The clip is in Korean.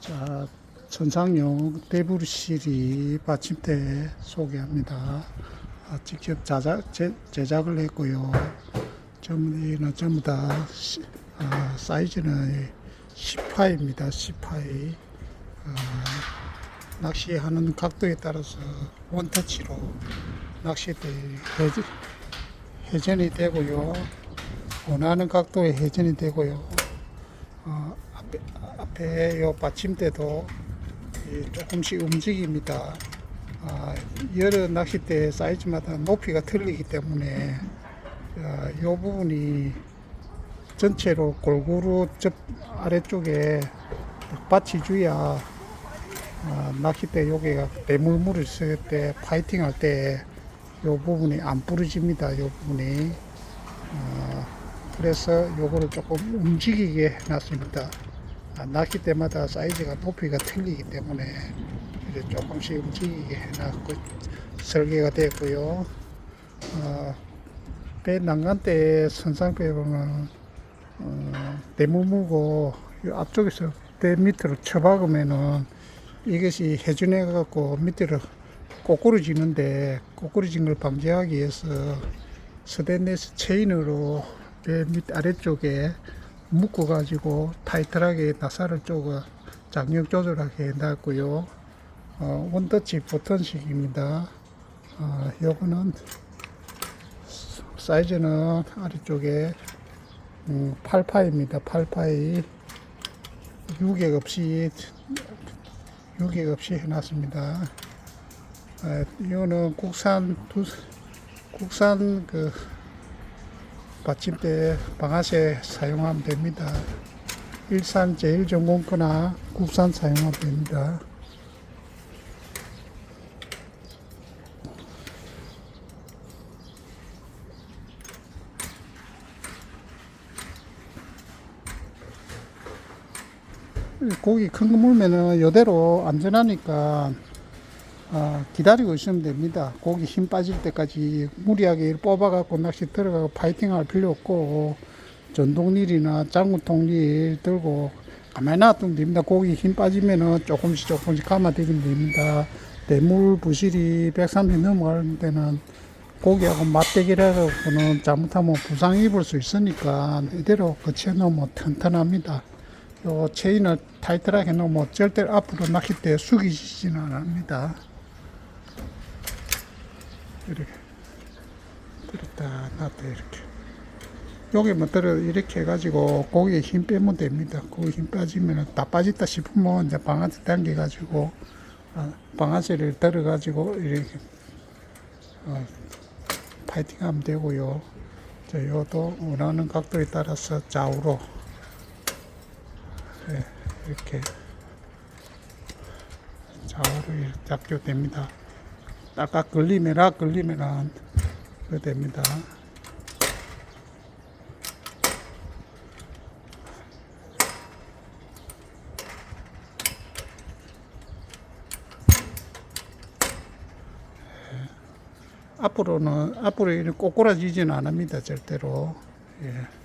자, 천상용 데브리실이 받침대 소개합니다. 아, 직접 자작, 제, 제작을 했고요. 전부는 전부 다 시- 아, 사이즈는 10파입니다. 10파이. 아, 낚시하는 각도에 따라서 원터치로 낚싯대 회전, 회전이 되고요. 원하는 각도의 회전이 되고요. 어, 앞에, 요 받침대도 이 조금씩 움직입니다. 아, 여러 낚싯대 사이즈마다 높이가 틀리기 때문에 아, 요 부분이 전체로 골고루 접 아래쪽에 딱 받쳐줘야 아, 낚싯대 요게가 대물물을 쓸 때 파이팅 할 때 요 부분이 안 부러집니다. 요 부분이 어, 그래서 요거를 조금 움직이게 해놨습니다. 아, 낚싯대마다 사이즈가 높이가 틀리기 때문에 조금씩 움직이게 해놨고 설계가 됐고요. 어, 배 난간대 선상배 보면 어, 대무무고 요 앞쪽에서 배 밑으로 쳐박으면은 이것이 회전해 갖고 밑으로 꼬꾸러지는데 꼬꾸러진 걸 방지하기 위해서 스테인리스 체인으로 배 밑 아래쪽에 묶어 가지고 타이트하게 나사를 쪼가 장력 조절하게 해놨고요. 어, 원터치 버튼식입니다. 어, 요거는 사이즈는 아래쪽에 음, 8파입니다. 8파이 유격 없이 유격 없이 해놨습니다. 아, 이거는 국산 두, 국산 그 받침대 방아쇠 사용하면 됩니다. 일산 제일 전공 거나 국산 사용하면 됩니다. 고기 큰 거 물면은 이대로 안전하니까 아, 기다리고 있으면 됩니다. 고기 힘 빠질 때까지 무리하게 뽑아갖고 낚시 들어가고 파이팅 할 필요 없고 전동릴이나 장구통릴 들고 가만히 놔두면 됩니다. 고기 힘 빠지면은 조금씩 조금씩 감아들이면 됩니다. 대물 부실이 130 넘어가는 데는 고기하고 맞대기를 해갖고는 잘못하면 부상 입을 수 있으니까 이대로 거치해 놓으면 튼튼합니다. 요 체인을 타이트하게 놓으면 절대 앞으로 낚싯대 숙이지는 않습니다. 이렇게 들었다 놨다 이렇게 여기만 들어 이렇게 해가지고 고기에 힘 빼면 됩니다. 고기 힘 빠지면 다 빠졌다 싶으면 이제 방아쇠 당겨 가지고 방아쇠를 들어 가지고 이렇게 어, 파이팅하면 되고요. 자, 요도 원하는 각도에 따라서 좌우로 네, 이렇게 좌우로 이렇게 작교됩니다. 딱딱 걸리면라 그 됩니다. 앞으로는 앞으로 꼬꾸라지지는 않습니다 절대로. 예.